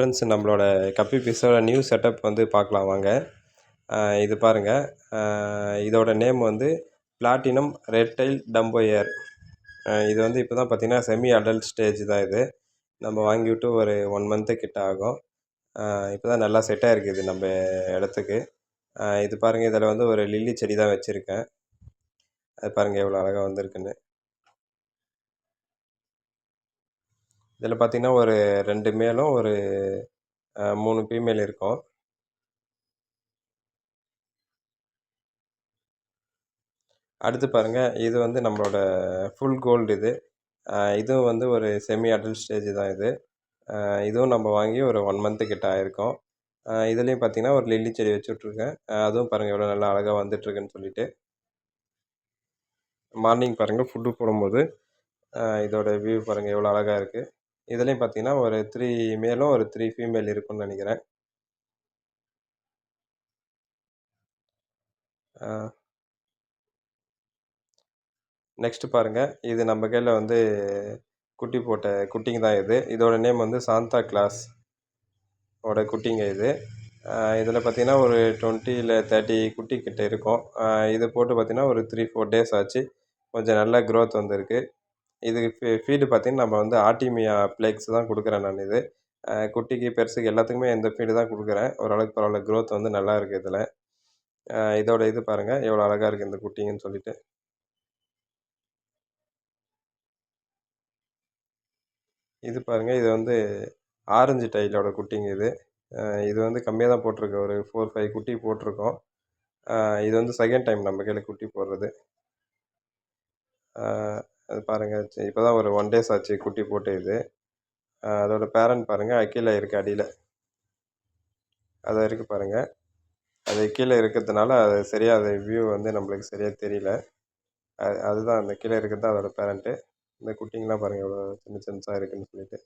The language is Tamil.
ஃப்ரெண்ட்ஸ் நம்மளோட கப்பி பீஸோட நியூ செட்டப் வந்து பார்க்கலாம் வாங்க. இது பாருங்கள் இதோட நேம் வந்து பிளாட்டினம் ரெட் டைல் டம்போயர் இது வந்து இப்போ தான் பார்த்தீங்கன்னா செமி அடல்ட் ஸ்டேஜ் தான் இது. நம்ம வாங்கி விட்டு ஒரு ஒன் மந்த்து கிட்ட ஆகும். இப்போ தான் நல்லா செட்டாக இருக்குது நம்ம இடத்துக்கு. இது பாருங்கள் இதில் வந்து ஒரு லில்லி செடி தான் வச்சுருக்கேன். அது பாருங்கள் எவ்வளோ அழகாக வந்திருக்குன்னு. இதில் பார்த்தீங்கன்னா ஒரு ரெண்டு மேலும் ஒரு மூணு ஃபீமேல் இருக்கும். அடுத்து பாருங்கள் இது வந்து நம்மளோட ஃபுல் கோல்டு இது. இதுவும் வந்து ஒரு செமி அடல்ட் ஸ்டேஜ் தான் இது. இதுவும் நம்ம வாங்கி ஒரு ஒன் மந்த்து கிட்ட ஆயிருக்கோம். இதுலேயும் பார்த்தீங்கன்னா ஒரு லில்லி செடி வச்சு விட்ருக்கேன் அதுவும் பாருங்கள் எவ்வளோ நல்லா அழகாக வந்துட்டுருக்குன்னு சொல்லிட்டு. மார்னிங் பாருங்கள் ஃபுட்டு போடும்போது. இதோட வியூ பாருங்கள் எவ்வளோ அழகாக இருக்குது இதுலேயும் பார்த்தீங்கன்னா ஒரு த்ரீ மேலும் ஒரு த்ரீ ஃபீமேல் இருக்கும்னு நினைக்கிறேன். நெக்ஸ்ட்டு பாருங்கள் இது நம்ம கையில் வந்து குட்டி போட்ட குட்டிங்க தான் இது. இதோட நேம் வந்து சாந்தா கிளாஸ் ஓட குட்டிங்க இது. இதில் பார்த்திங்கன்னா ஒரு டுவெண்ட்டி இல்லை தேர்ட்டி குட்டி கிட்ட இருக்கும் இது போட்டு பார்த்திங்கன்னா ஒரு த்ரீ ஃபோர் டேஸ் ஆச்சு. கொஞ்சம் நல்லா க்ரோத் வந்திருக்கு. இதுக்கு ஃபீ ஃபீடு பார்த்திங்கன்னா நம்ம வந்து ஆர்டிமியா ஃப்ளேக்ஸ் தான் கொடுக்குறேன் நான் இது. குட்டிக்கு பெருசுக்கு எல்லாத்துக்குமே இந்த ஃபீடு தான் கொடுக்குறேன். ஓரளவுக்கு பரவாயில்ல க்ரோத் வந்து நல்லா இருக்குது இதில். இதோட இது பாருங்கள் எவ்வளோ அழகாக இருக்குது இந்த குட்டிங்கன்னு சொல்லிட்டு. இது பாருங்கள் இது வந்து ஆரஞ்சு டைலோட குட்டிங்க இது. இது வந்து கம்மியாக தான் போட்டிருக்கு. ஒரு ஃபோர் ஃபைவ் குட்டி போட்டிருக்கோம். இது வந்து செகண்ட் டைம் நம்ம கையில் குட்டி போடுறது. அது பாருங்கள் இப்போ தான் ஒரு ஒன் டேஸ் ஆச்சு குட்டி போட்டு இது. அதோட பேரண்ட் பாருங்கள் கீழே இருக்குது அடியில். அது இருக்குது பாருங்கள் அது கீழே இருக்கிறதுனால அது சரியாக அது வியூ வந்து நம்மளுக்கு சரியாக தெரியல. அது அதுதான் அந்த கீழே இருக்கிறது தான் அதோடய பேரண்ட்டு இந்த குட்டிங்கெலாம் பாருங்கள் எவ்வளோ சின்ன சின்னதாக இருக்குதுன்னு சொல்லிட்டு.